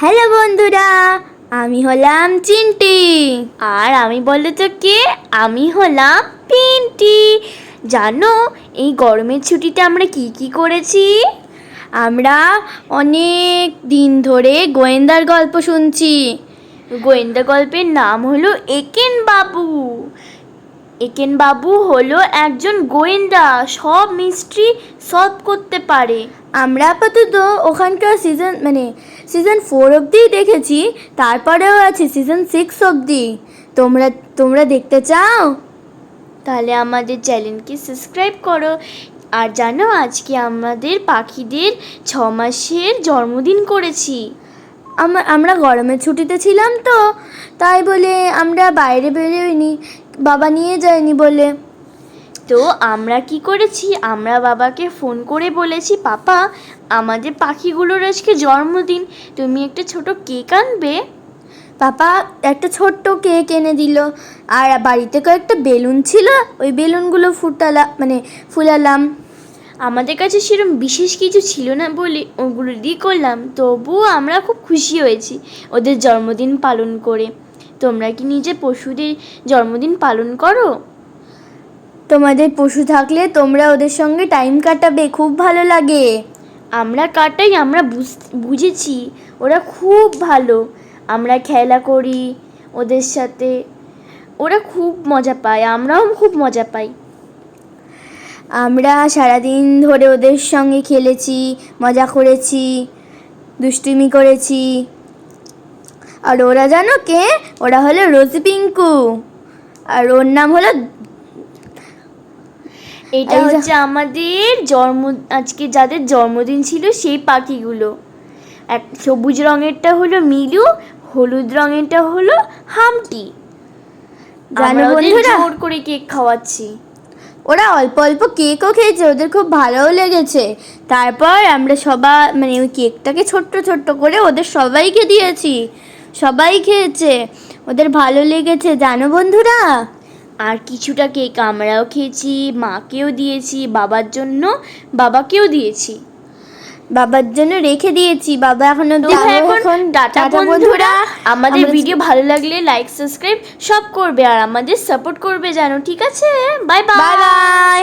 Hello বন্ধুরা, আমি হলাম চিন্টি। আর আমি বলো তো কে? আমি হলাম পিন্টি। জানো, এই গরমের ছুটিতে আমরা কি কি করেছি? আমরা অনেক দিন ধরে গোয়েন্দার গল্প শুনছি। গোয়েন্দা গল্পের নাম হলো একেন বাবু। একেন বাবু হলো একজন গোয়েন্দা সব মিস্ট্রি সলভ করতে পারে। আমরা আপাতত ওখানকার সিজন মানে সিজন ফোর অবধি দেখেছি তারপরেও আছে সিজন সিক্স অবধি। তোমরা তোমরা দেখতে চাও? তাহলে আমাদের চ্যানেলকে সাবস্ক্রাইব করো। আর জানো আজকে আমাদের পাখিদের ছ মাসের জন্মদিন করেছি। আমরা আমরা গরমের ছুটিতে ছিলাম তো তাই বলে আমরা বাইরে বেরোইনি বাবা নিয়ে যায়নি বলে। তো আমরা কি করেছি? আমরা বাবাকে ফোন করে বলেছি পাপা আমাদের পাখিগুলোর আজকে জন্মদিন তুমি একটা ছোট কেক আনবে? পাপা একটা ছোট্ট কেক এনে দিল আর বাড়িতে কয়েকটা বেলুন ছিল ওই বেলুনগুলো ফুটালা মানে ফুলালাম। আমাদের কাছে সেরকম বিশেষ কিছু ছিল না বলে ওগুলো দিয়ে করলাম। তবুও আমরা খুব খুশি হয়েছি ওদের জন্মদিন পালন করে। তোমরা কি নিজে পশুদের জন্মদিন পালন করো? তোমাদের পশু থাকলে তোমরা ওদের সঙ্গে টাইম কাটাবে খুব ভালো লাগে। আমরা কাটাই আমরা বুঝ- বুঝেছি ওরা খুব ভালো। আমরা খেলা করি ওদের সাথে ওরা খুব মজা পায় আমরাও খুব মজা পাই। আমরা সারাদিন ধরে ওদের সঙ্গে খেলেছি মজা করেছি দুষ্টুমি করেছি। আর ওরা জানো কে? ওরা হলো রোজি পিঙ্কু। আর ওর নাম হলো এটা হচ্ছে আমাদের জন্ম আজকে যাদের জন্মদিন ছিল সেই পাখিগুলো। এক সবুজ রঙেরটা হলো মিলু হলুদ রঙেরটা হলো হামটি। জানো বন্ধুরা? জোর করে কেক খাওয়াচ্ছি। ওরা অল্প অল্প কেকও খেয়েছে, ওদের খুব ভালোও লেগেছে। তারপর আমরা সবাই মানে ওই কেকটাকে ছোট্ট ছোট্ট করে ওদের সবাইকে দিয়েছি। সবাই খেয়েছে, ওদের ভালো লেগেছে, জানো বন্ধুরা? আর কিছুটা কেক আমরাও খেয়েছি, মাকেও দিয়েছি, বাবার জন্য বাবাকেও দিয়েছি। বাবার জন্য রেখে দিয়েছি। বাবা এখন এখন টাটা বন্ধুরা। আমাদের ভিডিও ভালো লাগলে লাইক সাবস্ক্রাইব সব করবে আর আমাদের সাপোর্ট করবে জানো ঠিক আছে? Bye bye bye